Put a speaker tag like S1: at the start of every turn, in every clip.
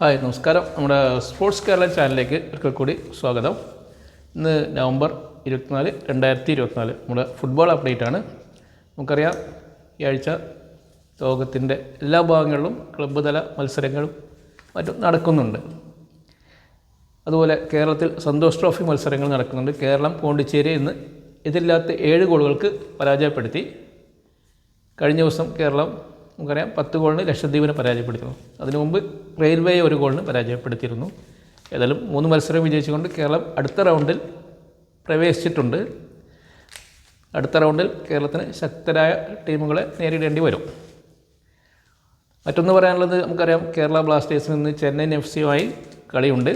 S1: Hi നമസ്കാരം. നമ്മുടെ sports Kerala ചാനലിലേക്ക് ഒരിക്കൽ കൂടി സ്വാഗതം. ഇന്ന് നവംബർ ഇരുപത്തിനാല് രണ്ടായിരത്തി ഇരുപത്തിനാല്. നമ്മുടെ ഫുട്ബോൾ അപ്ഡേറ്റ് ആണ്. നമുക്കറിയാം ഈ ആഴ്ച ലോകത്തിന്റെ എല്ലാ ഭാഗങ്ങളിലും ക്ലബ്ബ് തല മത്സരങ്ങളും മറ്റും നടക്കുന്നുണ്ട്. അതുപോലെ കേരളത്തിൽ സന്തോഷ് ട്രോഫി മത്സരങ്ങൾ നടക്കുന്നുണ്ട്. കേരളം പോണ്ടിച്ചേരി ഇന്ന് എതിരില്ലാത്ത ഏഴ് ഗോളുകൾക്ക് പരാജയപ്പെടുത്തി. കഴിഞ്ഞ ദിവസം കേരളം നമുക്കറിയാം പത്ത് ഗോളിന് ലക്ഷദ്വീപിനെ പരാജയപ്പെടുത്തിയിരുന്നു അതിനു മുമ്പ് റെയിൽവേ ഒരു ഗോളിന് പരാജയപ്പെടുത്തിയിരുന്നു. ഏതായാലും മൂന്ന് മത്സരം വിജയിച്ചുകൊണ്ട് കേരളം അടുത്ത റൗണ്ടിൽ പ്രവേശിച്ചിട്ടുണ്ട്. അടുത്ത റൗണ്ടിൽ കേരളത്തിന് ശക്തരായ ടീമുകളെ നേരിടേണ്ടി വരും. മറ്റൊന്ന് പറയാനുള്ളത് നമുക്കറിയാം കേരള ബ്ലാസ്റ്റേഴ്സിൽ നിന്ന് ചെന്നൈയിൻ എഫ് സിയുമായി കളിയുണ്ട്.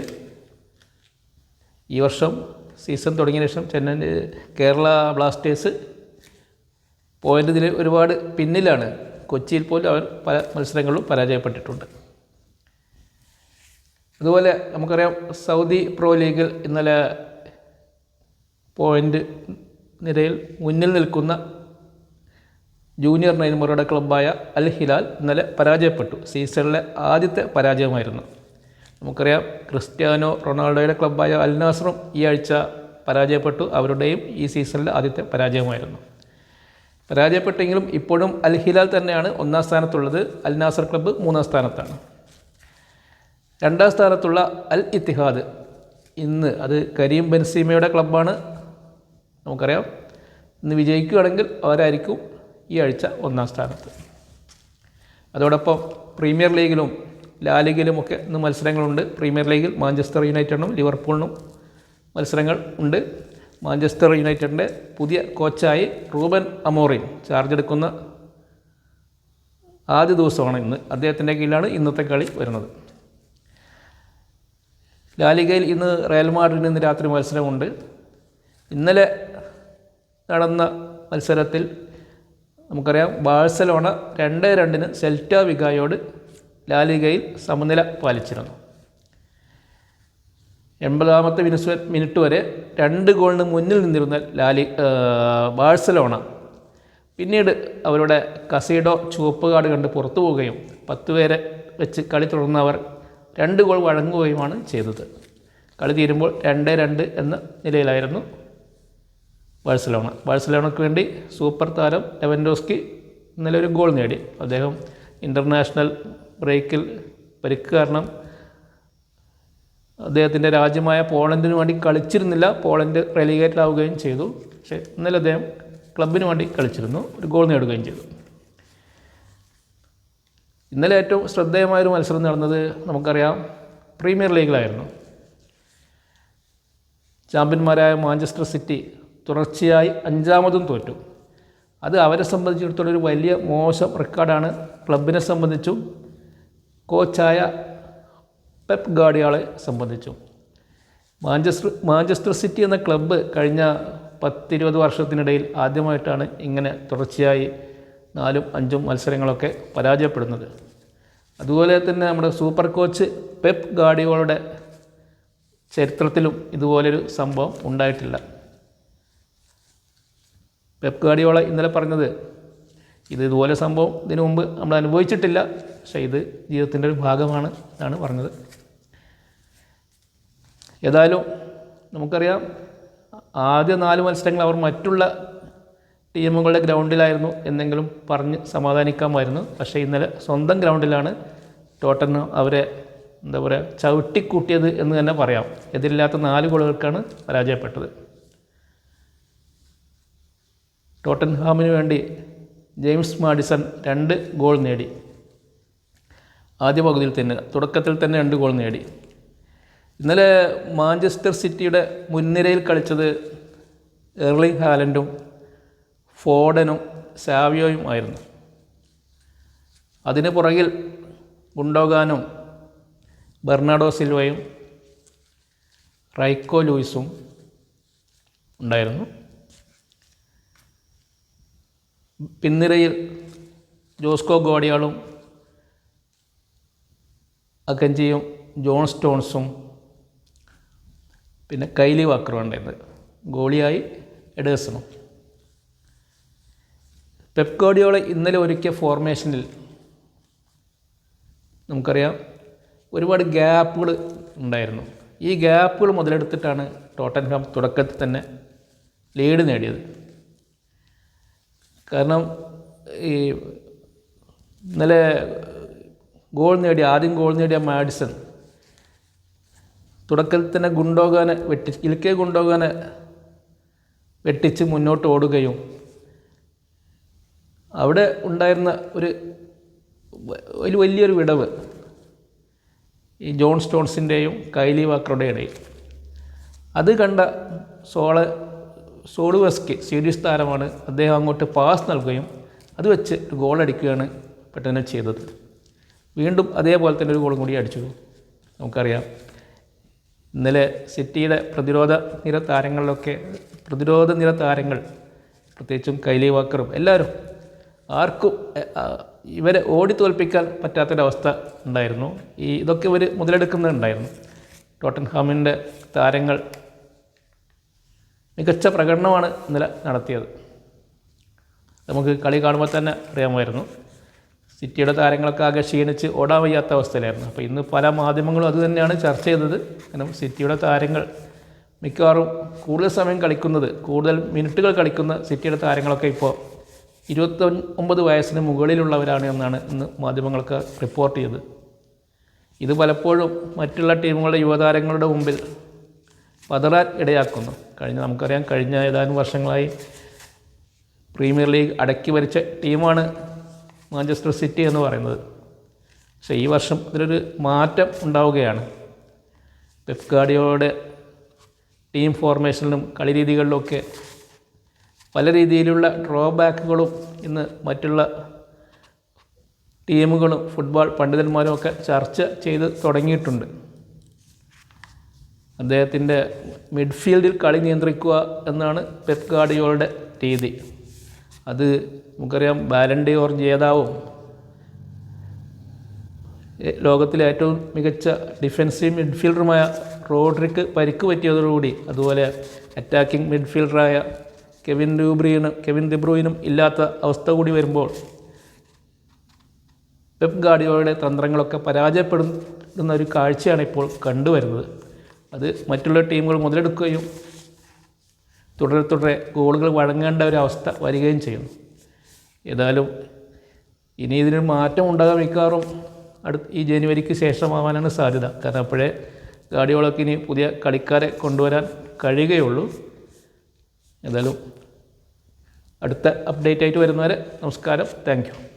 S1: ഈ വർഷം സീസൺ തുടങ്ങിയ ശേഷം ചെന്നൈ കേരള ബ്ലാസ്റ്റേഴ്സ് പോയിന്റ് ഇതിൽ ഒരുപാട് പിന്നിലാണ്. കൊച്ചിയിൽ പോലും അവർ പല മത്സരങ്ങളിലും പരാജയപ്പെട്ടിട്ടുണ്ട്. അതുപോലെ നമുക്കറിയാം സൗദി പ്രോ ലീഗിൽ ഇന്നലെ പോയിന്റ് നിരയിൽ മുന്നിൽ നിൽക്കുന്ന ജൂനിയർ നൈൻമറുടെ ക്ലബ്ബായ അൽ ഹിലാൽ ഇന്നലെ പരാജയപ്പെട്ടു. സീസണിലെ ആദ്യത്തെ പരാജയമായിരുന്നു. നമുക്കറിയാം ക്രിസ്ത്യാനോ റൊണാൾഡോയുടെ ക്ലബ്ബായ അൽ നാസറും ഈ ആഴ്ച പരാജയപ്പെട്ടു. അവരുടെയും ഈ സീസണിലെ ആദ്യത്തെ പരാജയമായിരുന്നു. പരാജയപ്പെട്ടെങ്കിലും ഇപ്പോഴും അൽ ഹിലാൽ തന്നെയാണ് ഒന്നാം സ്ഥാനത്തുള്ളത്. അൽ നാസർ ക്ലബ്ബ് മൂന്നാം സ്ഥാനത്താണ്. രണ്ടാം സ്ഥാനത്തുള്ള അൽ ഇത്തിഹാദ്. ഇന്ന് അത് കരീം ബെൻസീമയുടെ ക്ലബ്ബാണ്. നമുക്കറിയാം. ഇന്ന് വിജയിക്കുകയാണെങ്കിൽ അവരായിരിക്കും ഈ ആഴ്ച ഒന്നാം സ്ഥാനത്ത്. അതോടൊപ്പം പ്രീമിയർ ലീഗിലും ലാലിഗിലുമൊക്കെ ഇന്ന് മത്സരങ്ങളുണ്ട്. പ്രീമിയർ ലീഗിൽ മാഞ്ചസ്റ്റർ യുണൈറ്റഡിനും ലിവർപൂളിനും മത്സരങ്ങൾ ഉണ്ട്. മാഞ്ചസ്റ്റർ യുണൈറ്റഡിന്റെ പുതിയ കോച്ചായി റൂബൻ അമോറിൻ ചാർജ് എടുക്കുന്ന ആദ്യ ദിവസമാണ് ഇന്ന്. അദ്ദേഹത്തിന്റെ കീഴിലാണ് ഇന്നത്തെ കളി വരുന്നത്. ലാലിഗയിൽ ഇന്ന് റയൽ മാഡ്രിഡിന് ഇന്ന് രാത്രി മത്സരമുണ്ട്. ഇന്നലെ നടന്ന മത്സരത്തിൽ നമുക്കറിയാം ബാഴ്സലോണ രണ്ട് രണ്ടിന് സെൽറ്റ വിഗായോട് ലാലിഗയിൽ സമനില പാലിച്ചിരുന്നു. എൺപതാമത്തെ മിനിസ് മിനിറ്റ് വരെ രണ്ട് ഗോളിന് മുന്നിൽ നിന്നിരുന്ന ലാലി ബാഴ്സലോണ. പിന്നീട് അവരുടെ കസീഡോ ചുവപ്പ് കാർഡ് കണ്ട് പുറത്തു പോവുകയും പത്ത് പേരെ വെച്ച് കളി തുടർന്നവർ രണ്ട് ഗോൾ വഴങ്ങുകയുമാണ് ചെയ്തത്. കളി തീരുമ്പോൾ രണ്ട് രണ്ട് എന്ന നിലയിലായിരുന്നു ബാഴ്സലോണ. ബാഴ്സലോണയ്ക്ക് വേണ്ടി സൂപ്പർ താരം ലെവൻഡോസ്കി ഇന്നലെ ഒരു ഗോൾ നേടി. അദ്ദേഹം ഇന്റർനാഷണൽ ബ്രേക്കിൽ പരിക്ക് കാരണം അദ്ദേഹത്തിന്റെ രാജ്യമായ പോളണ്ടിന് വേണ്ടി കളിച്ചിരുന്നില്ല. പോളണ്ട് റെലിഗേറ്റഡ് ആവുകയും ചെയ്തു. പക്ഷേ ഇന്നലെ അദ്ദേഹം ക്ലബിന് വേണ്ടി കളിച്ചിരുന്നു. ഒരു ഗോൾ നേടുകയും ചെയ്തു. ഇന്നലെ ഏറ്റവും ശ്രദ്ധേയമായൊരു മത്സരം നടന്നത് നമുക്കറിയാം പ്രീമിയർ ലീഗിലായിരുന്നു. ചാമ്പ്യന്മാരായ മാഞ്ചസ്റ്റർ സിറ്റി തുടർച്ചയായി അഞ്ചാമതും തോറ്റു. അത് അവരെ സംബന്ധിച്ചിടത്തോളം ഒരു വലിയ മോശം റെക്കോർഡാണ് ക്ലബിനെ സംബന്ധിച്ചും കോച്ചായ പെപ്പ് ഗാഡിയാളെ സംബന്ധിച്ചും. മാഞ്ചസ്റ്റർ മാഞ്ചസ്റ്റർ സിറ്റി എന്ന ക്ലബ്ബ് കഴിഞ്ഞ പത്തിരുപത് വർഷത്തിനിടയിൽ ആദ്യമായിട്ടാണ് ഇങ്ങനെ തുടർച്ചയായി നാലും അഞ്ചും മത്സരങ്ങളൊക്കെ പരാജയപ്പെടുന്നത്. അതുപോലെ തന്നെ നമ്മുടെ സൂപ്പർ കോച്ച് പെപ്പ് ഗാഡിയോളുടെ ചരിത്രത്തിലും ഇതുപോലൊരു സംഭവം ഉണ്ടായിട്ടില്ല. പെപ്പ് ഗാഡിയോള ഇന്നലെ പറഞ്ഞത് ഇത് ഇതുപോലെ സംഭവം ഇതിനു മുമ്പ് നമ്മൾ അനുഭവിച്ചിട്ടില്ല പക്ഷേ ഇത് ജീവിതത്തിന്റെ ഒരു ഭാഗമാണ് എന്നാണ് പറഞ്ഞത്. ഏതായാലും നമുക്കറിയാം ആദ്യ നാല് മത്സരങ്ങൾ അവർ മറ്റുള്ള ടീമുകളുടെ ഗ്രൗണ്ടിലായിരുന്നു എന്നെങ്കിലും പറഞ്ഞ് സമാധാനിക്കാമായിരുന്നു. പക്ഷേ ഇന്നലെ സ്വന്തം ഗ്രൗണ്ടിലാണ് ടോട്ടന് അവരെ എന്താ പറയുക ചവിട്ടിക്കൂട്ടിയത് എന്ന് തന്നെ പറയാം. എതിരില്ലാത്ത നാല് ഗോളുകൾക്കാണ് പരാജയപ്പെട്ടത്. ടോട്ടൻഹാമിന് വേണ്ടി ജെയിംസ് മാഡിസൺ രണ്ട് ഗോൾ നേടി. ആദ്യ പകുതിയിൽ തന്നെ തുടക്കത്തിൽ തന്നെ രണ്ട് ഗോൾ നേടി. ഇന്നലെ മാഞ്ചസ്റ്റർ സിറ്റിയുടെ മുൻനിരയിൽ കളിച്ചത് എർലിംഗ് ഹാലൻഡും ഫോഡനും സാവിയോയും ആയിരുന്നു. അതിന് പുറകിൽ ഗുണ്ടോഗാനും ബെർണാഡോ സിൽവയും റൈക്കോ ലൂയിസും ഉണ്ടായിരുന്നു. പിന്നിരയിൽ ജോസ്കോ ഗോഡിയാളും അക്കഞ്ചിയും ജോൺ സ്റ്റോൺസും പിന്നെ കൈലി വാക്കറും ഉണ്ടായിരുന്നത് ഗോളിയായി എഡേഴ്സണും. പെപ് ഗോഡിയോള ഇന്നലെ ഒരുക്കിയ ഫോർമേഷനിൽ നമുക്കറിയാം ഒരുപാട് ഗ്യാപ്പുകൾ ഉണ്ടായിരുന്നു. ഈ ഗ്യാപ്പുകൾ മുതലെടുത്തിട്ടാണ് ടോട്ടൻഹാം തുടക്കത്തിൽ തന്നെ ലീഡ് നേടിയത്. കാരണം ഈ ഇന്നലെ ഗോൾ നേടിയ ആദ്യം ഗോൾ നേടിയ മാഡിസൺ തുടക്കത്തിൽ തന്നെ ഗുണ്ടോഗാനെ വെട്ടി ഇൽക്കെ ഗുണ്ടോഗാനെ വെട്ടിച്ച് മുന്നോട്ട് ഓടുകയും അവിടെ ഉണ്ടായിരുന്ന ഒരു ഒരു വലിയൊരു വിടവ് ഈ ജോൺ സ്റ്റോൺസിന്റെയും കൈലി വാക്കറുടെ ഇടയിൽ അത് കണ്ട സോള സോളുവെസ്കി സീരീസ് താരമാണ്. അദ്ദേഹം അങ്ങോട്ട് പാസ് നൽകുകയും അത് വെച്ച് ഗോൾ അടിക്കുകയാണ് പെട്ടെന്ന് ചെയ്തത്. വീണ്ടും അതേപോലെ തന്നെ ഒരു ഗോളും കൂടി അടിച്ചു. നമുക്കറിയാം. ഇന്നലെ സിറ്റിയുടെ പ്രതിരോധ നിര താരങ്ങളിലൊക്കെ പ്രതിരോധ നിര താരങ്ങൾ പ്രത്യേകിച്ചും കൈലി വാക്കറും എല്ലാവരും ആർക്കും ഇവരെ ഓടി തോൽപ്പിക്കാൻ പറ്റാത്തൊരവസ്ഥ ഉണ്ടായിരുന്നു. ഈ ഇതൊക്കെ ഇവർ മുതലെടുക്കുന്നുണ്ടായിരുന്നു. ടോട്ടൻഹാമിന്റെ താരങ്ങൾ മികച്ച പ്രകടനമാണ് ഇന്നലെ നടത്തിയത്. നമുക്ക് കളി കാണുമ്പോൾ തന്നെ അറിയാമായിരുന്നു. സിറ്റിയുടെ താരങ്ങളൊക്കെ ആകെ ക്ഷീണിച്ച് ഓടാൻ വയ്യാത്ത അവസ്ഥയിലായിരുന്നു. അപ്പോൾ ഇന്ന് പല മാധ്യമങ്ങളും അത് തന്നെയാണ് ചർച്ച ചെയ്തത്. കാരണം സിറ്റിയുടെ താരങ്ങൾ മിക്കവാറും കൂടുതൽ സമയം കളിക്കുന്നത് കൂടുതൽ മിനിറ്റുകൾ കളിക്കുന്ന സിറ്റിയുടെ താരങ്ങളൊക്കെ ഇപ്പോൾ ഇരുപത്തി ഒമ്പത് വയസ്സിന് മുകളിലുള്ളവരാണ് എന്നാണ് ഇന്ന് മാധ്യമങ്ങളൊക്കെ റിപ്പോർട്ട് ചെയ്തത്. ഇത് പലപ്പോഴും മറ്റുള്ള ടീമുകളുടെ യുവതാരങ്ങളുടെ മുമ്പിൽ പതറാൻ ഇടയാക്കുന്നു. കഴിഞ്ഞ നമുക്കറിയാം കഴിഞ്ഞ ഏതാനും വർഷങ്ങളായി പ്രീമിയർ ലീഗ് അടക്കി വരിച്ച ടീമാണ് മാഞ്ചസ്റ്റർ സിറ്റി എന്ന് പറയുന്നത്. പക്ഷേ ഈ വർഷം ഇതിലൊരു മാറ്റം ഉണ്ടാവുകയാണ്. പെപ് ഗാർഡിയോയുടെ ടീം ഫോർമേഷനിലും കളി രീതികളിലുമൊക്കെ പല രീതിയിലുള്ള ഡ്രോബാക്കുകളും ഇന്ന് മറ്റുള്ള ടീമുകളും ഫുട്ബോൾ പണ്ഡിതന്മാരും ഒക്കെ ചർച്ച ചെയ്ത് തുടങ്ങിയിട്ടുണ്ട്. അദ്ദേഹത്തിന്റെ മിഡ്ഫീൽഡിൽ കളി നിയന്ത്രിക്കുക എന്നാണ് പെപ് ഗാർഡിയോളുടെ രീതി. അത് നമുക്കറിയാം ബാലൻഡിയോർ ജേതാവും. ലോകത്തിലെ ഏറ്റവും മികച്ച ഡിഫൻസീവ് മിഡ്ഫീൽഡറുമായ റോഡ്രിക്ക് പരിക്ക് പറ്റിയതോടുകൂടി അതുപോലെ അറ്റാക്കിംഗ് മിഡ്ഫീൽഡറായ കെവിൻ ഡൂബ്രീനും കെവിൻ ദിബ്രൂയിനും ഇല്ലാത്ത അവസ്ഥ കൂടി വരുമ്പോൾ പെപ് ഗാഡിയോയുടെ തന്ത്രങ്ങളൊക്കെ പരാജയപ്പെടുന്ന ഒരു കാഴ്ചയാണ് ഇപ്പോൾ കണ്ടുവരുന്നത്. അത് മറ്റുള്ള ടീമുകൾ മുതലെടുക്കുകയും തുടരെ തുടരെ ഗോളുകൾ വഴങ്ങേണ്ട ഒരു അവസ്ഥ വരികയും ചെയ്യുന്നു. ഏതായാലും ഇനി ഇതിനൊരു മാറ്റം ഉണ്ടാകാൻ മിക്കവാറും അടുത്ത ഈ ജനുവരിക്ക് ശേഷമാവാനാണ് സാധ്യത. കാരണം അപ്പോഴേ ഗാഡിയോളൊക്കെ ഇനി പുതിയ കളിക്കാരെ കൊണ്ടുവരാൻ കഴിയുകയുള്ളൂ. ഏതായാലും അടുത്ത അപ്ഡേറ്റ് ആയിട്ട് വരുന്നവരെ നമസ്കാരം. താങ്ക്